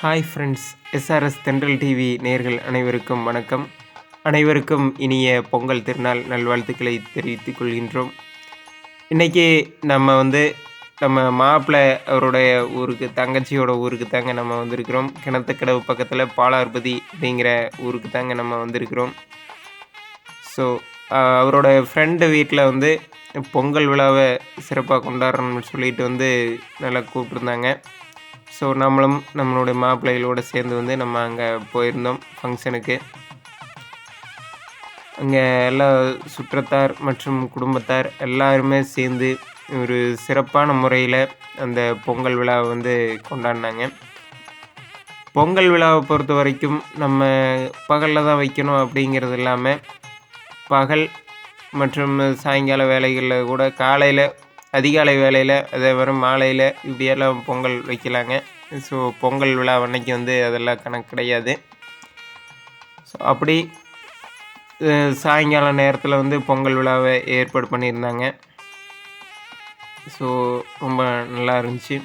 Hi friends SRS Thendral TV நேர்கள் அனைவருக்கும் வணக்கம். அனைவருக்கும் இனிய பொங்கல் திருநாள் நல்வாழ்த்துக்களை தெரிவித்துக் கொள்கின்றோம். இன்றைக்கி நம்ம வந்து நம்ம மாப்பிள்ளை அவருடைய ஊருக்கு தங்கச்சியோட ஊருக்கு தாங்க நம்ம வந்திருக்கிறோம். கிணத்துக்கடவு பக்கத்தில் பாலார்பதி அப்படிங்கிற ஊருக்கு தாங்க நம்ம வந்திருக்கிறோம். ஸோ அவரோட ஃப்ரெண்டு வீட்டில் வந்து பொங்கல் விழாவை சிறப்பாக கொண்டாடணும்னு சொல்லிட்டு வந்து நல்லா கூப்பிட்ருந்தாங்க ஸோ நம்மளும் நம்மளுடைய மாப்பிள்ளைகளோடு சேர்ந்து வந்து நம்ம அங்கே போயிருந்தோம் ஃபங்க்ஷனுக்கு அங்கே எல்லா சுற்றத்தார் மற்றும் குடும்பத்தார் எல்லாருமே சேர்ந்து ஒரு சிறப்பான முறையில் அந்த பொங்கல் விழாவை வந்து கொண்டாடினாங்க. பொங்கல் விழாவை பொறுத்த வரைக்கும் நம்ம பகலில் தான் வைக்கணும் அப்படிங்கிறது இல்லாமல் பகல் மற்றும் சாயங்கால வேலைகளில் கூட காலையில் அதிகாலை வேலையில் அதே வரும் மாலையில் இப்படியெல்லாம் பொங்கல் வைக்கலாங்க. ஸோ பொங்கல் விழா அன்னைக்கு வந்து அதெல்லாம் கணக்கு கிடையாது. ஸோ அப்படி சாயங்கால நேரத்தில் வந்து பொங்கல் விழாவை ஏற்பாடு பண்ணியிருந்தாங்க. ஸோ ரொம்ப நல்லா இருந்துச்சு.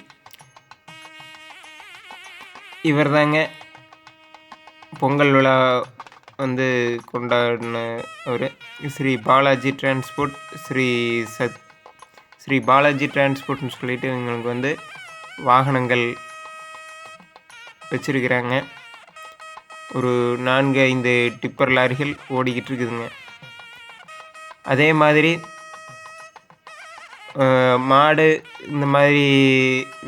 இவர் தாங்க பொங்கல் விழா வந்து கொண்டாடின ஒரு ஸ்ரீ பாலாஜி டிரான்ஸ்போர்ட் ஸ்ரீ சத் ஸ்ரீ பாலாஜி டிரான்ஸ்போர்ட்னு சொல்லிட்டு எங்களுக்கு வந்து வாகனங்கள் வச்சுருக்கிறாங்க. ஒரு நான்கு ஐந்து டிப்பர் லாரிகள் ஓடிக்கிட்டு இருக்குதுங்க. அதே மாதிரி மாடு இந்த மாதிரி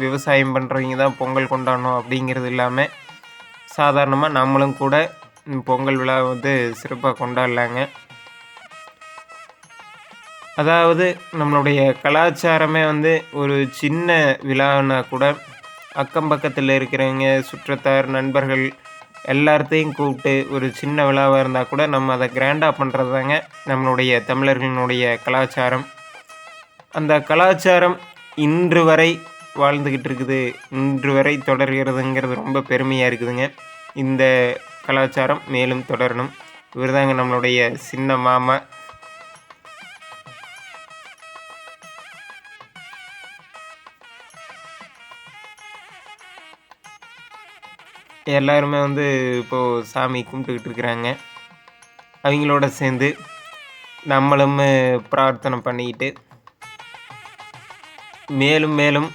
விவசாயம் பண்ணுறவங்க தான் பொங்கல் கொண்டாடணும் அப்படிங்கிறது இல்லாமல் சாதாரணமாக நம்மளும் கூட பொங்கல் விழா வந்து சிறப்பாக கொண்டாடலாங்க. அதாவது நம்மளுடைய கலாச்சாரமே வந்து ஒரு சின்ன விழான்னா கூட அக்கம் பக்கத்தில் இருக்கிறவங்க சுற்றத்தார் நண்பர்கள் எல்லாத்தையும் கூப்பிட்டு ஒரு சின்ன விழாவாக இருந்தால் கூட நம்ம அதை கிராண்டாக பண்ணுறது தாங்க நம்மளுடைய தமிழர்களினுடைய கலாச்சாரம். அந்த கலாச்சாரம் இன்று வரை வாழ்ந்துக்கிட்டு இருக்குது. இன்று வரை தொடர்கிறதுங்கிறது ரொம்ப பெருமையாக இருக்குதுங்க. இந்த கலாச்சாரம் மேலும் தொடரணும். இவர் தாங்க நம்மளுடைய சின்ன மாமா. எல்லாருமே வந்து இப்போது சாமி கும்பிட்டுக்கிட்டு இருக்கிறாங்க. அவங்களோட சேர்ந்து நம்மளும் பிரார்த்தனை பண்ணிக்கிட்டு மேலும் மேலும்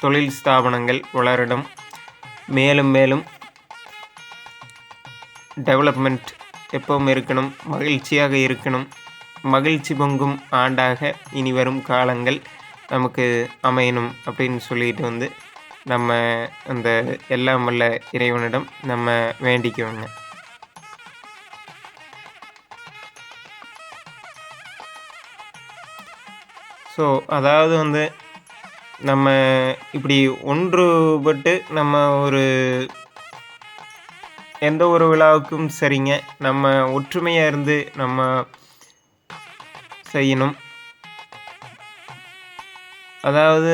தொழில் ஸ்தாபனங்கள் வளரணும். மேலும் மேலும் டெவலப்மெண்ட் எப்பவும் இருக்கணும். மகிழ்ச்சியாக இருக்கணும். மகிழ்ச்சி பொங்கும் ஆண்டாக இனி வரும் காலங்கள் நமக்கு அமையணும் அப்படின்னு சொல்லிட்டு வந்து நம்ம அந்த எல்லாம் வல்ல இறைவனிடம் நம்ம வேண்டிக்குவோங்க ஸோ அதாவது வந்து நம்ம இப்படி ஒன்றுபட்டு நம்ம ஒரு எந்த ஒரு விழாவுக்கும் சரிங்க. நம்ம ஒற்றுமையாக இருந்து நம்ம செய்யணும். அதாவது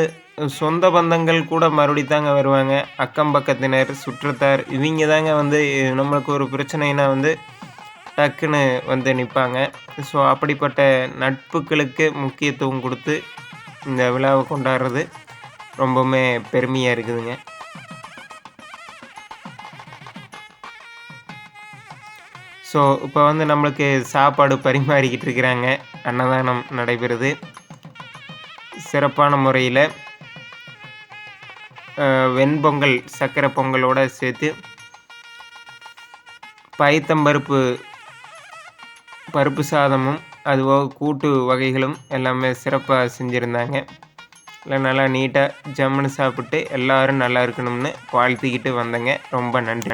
சொந்த பந்தங்கள் கூட மறுபடி தாங்க வருவாங்க. அக்கம் பக்கத்தினர் சுற்றத்தார் இவங்க தாங்க வந்து நம்மளுக்கு ஒரு பிரச்சனைனா வந்து டக்குன்னு வந்து நிற்பாங்க ஸோ அப்படிப்பட்ட நட்புகளுக்கு முக்கியத்துவம் கொடுத்து இந்த விழாவை கொண்டாடுறது ரொம்பவுமே பெருமையாக இருக்குதுங்க. ஸோ இப்போ வந்து நம்மளுக்கு சாப்பாடு பரிமாறிக்கிட்டு இருக்கிறாங்க. அன்னதானம் நடைபெறுது. சிறப்பான முறையில் வெண்பொங்கல் சர்க்கரை பொங்கலோடு சேர்த்து பயத்தம்பருப்பு பருப்பு சாதமும் அதுபோக கூட்டு வகைகளும் எல்லாமே சிறப்பாக செஞ்சுருந்தாங்க. எல்லாம் நல்லா நீட்டாக ஜம்முன்னு சாப்பிட்டு எல்லோரும் நல்லா இருக்கணும்னு வாழ்த்திக்கிட்டு வந்தேங்க. ரொம்ப நன்றி.